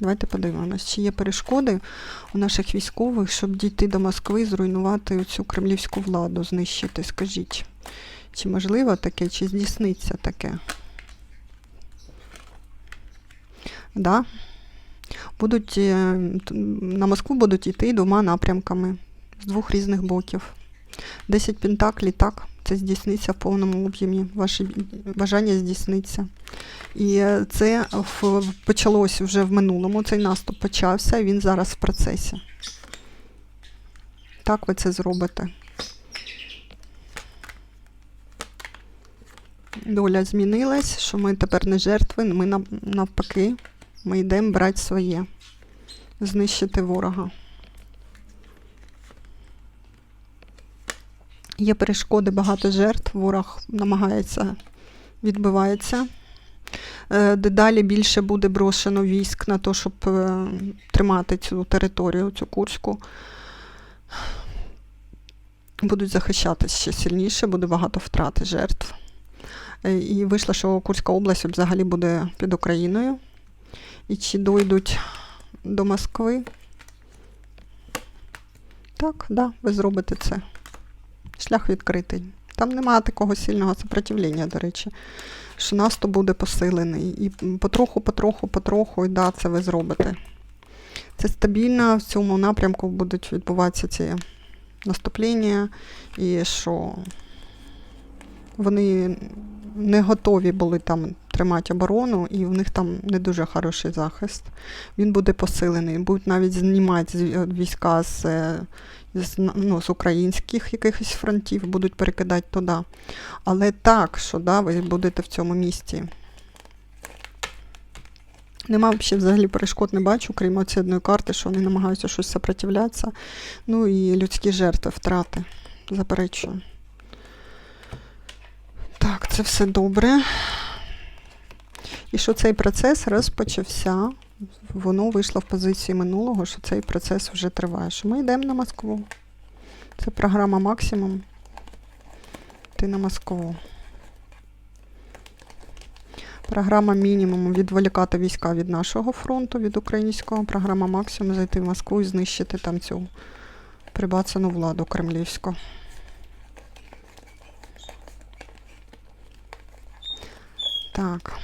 Давайте подивимось, чи є перешкоди у наших військових, щоб дійти до Москви, зруйнувати цю кремлівську владу, знищити. Скажіть, чи можливо таке, чи здійсниться таке? Да? Будуть, е, на Москву будуть йти двома напрямками з двох різних боків. 10 пентаклей, так, це здійсниться в повному об'ємі. Ваше бажання здійсниться. І це в, почалось вже в минулому. Цей наступ почався, і він зараз в процесі. Так ви це зробите. Доля змінилась, що ми тепер не жертви, ми навпаки, ми йдемо брати своє, знищити ворога. Є перешкоди, багато жертв, ворог намагається, відбивається. Е, Дедалі більше буде брошено військ на те, щоб е, тримати цю територію, цю Курську. Будуть захищатися ще сильніше, буде багато втрат і жертв. Е, І вийшло, що Курська область взагалі буде під Україною. І чи дойдуть до Москви? Так, да, ви зробите це. Шлях відкритий. Там немає такого сильного сопротивлення, до речі, що наступ буде посилений. І потроху, потроху, потроху, і да, це ви зробите. Це стабільно, в цьому напрямку будуть відбуватися ці наступлення, і що вони не готові були там тримати оборону, і в них там не дуже хороший захист. Він буде посилений. Будуть навіть знімати війська з, е, з, ну, з українських якихось фронтів, будуть перекидати туди. Але так, що да, ви будете в цьому місті. Нема взагалі взагалі перешкод не бачу, крім оцієї одної карти, що вони намагаються щось сопротивлятися. Ну і людські жертви, втрати. Заперечую. Так, це все добре. І що цей процес розпочався. Воно вийшло в позиції минулого, що цей процес вже триває. Що ми йдемо на Москву. Це програма максимум. Ти на Москву. Програма мінімум відволікати війська від нашого фронту, від українського. Програма максимум зайти в Москву і знищити там цю прибацану владу кремлівську. Так.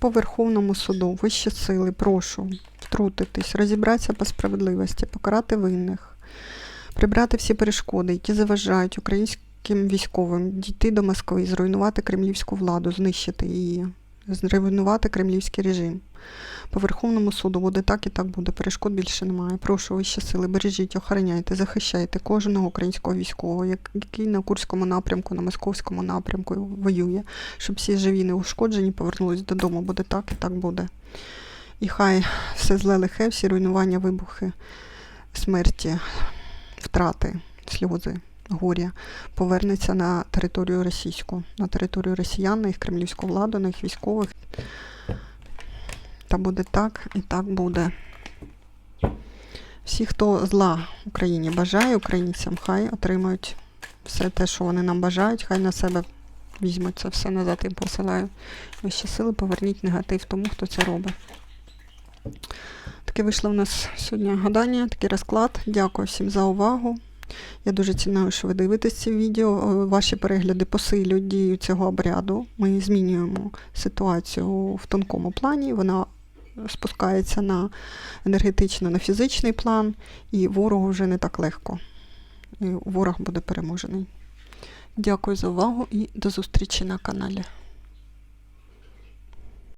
По Верховному суду, вищі сили, прошу втрутитись, розібратися по справедливості, покарати винних, прибрати всі перешкоди, які заважають українським військовим дійти до Москви, зруйнувати кремлівську владу, знищити її, зруйнувати кремлівський режим. По Верховному суду буде так і так буде. Перешкод більше немає. Прошу вищі сили, бережіть, охороняйте, захищайте кожного українського військового, який на Курському напрямку, на Московському напрямку воює, щоб всі живі неушкоджені повернулись додому. Буде так і так буде. І хай все зле лихе, всі руйнування, вибухи, смерті, втрати, сльози, горя повернеться на територію російську, на територію росіян, на їх кремлівську владу, на їх військових. Та буде так і так буде. Всі, хто зла Україні бажає українцям, хай отримають все те, що вони нам бажають, хай на себе візьмуть це все назад і посилаю. Вищі сили, поверніть негатив тому, хто це робить. Таке вийшло в нас сьогодні гадання, такий розклад. Дякую всім за увагу. Я дуже ціную, що ви дивитесь ці відео. Е, Ваші перегляди посилюють дію цього обряду. Ми змінюємо ситуацію в тонкому плані. Вона спускається на енергетично, на фізичний план, і ворогу вже не так легко. І ворог буде переможений. Дякую за увагу і до зустрічі на каналі.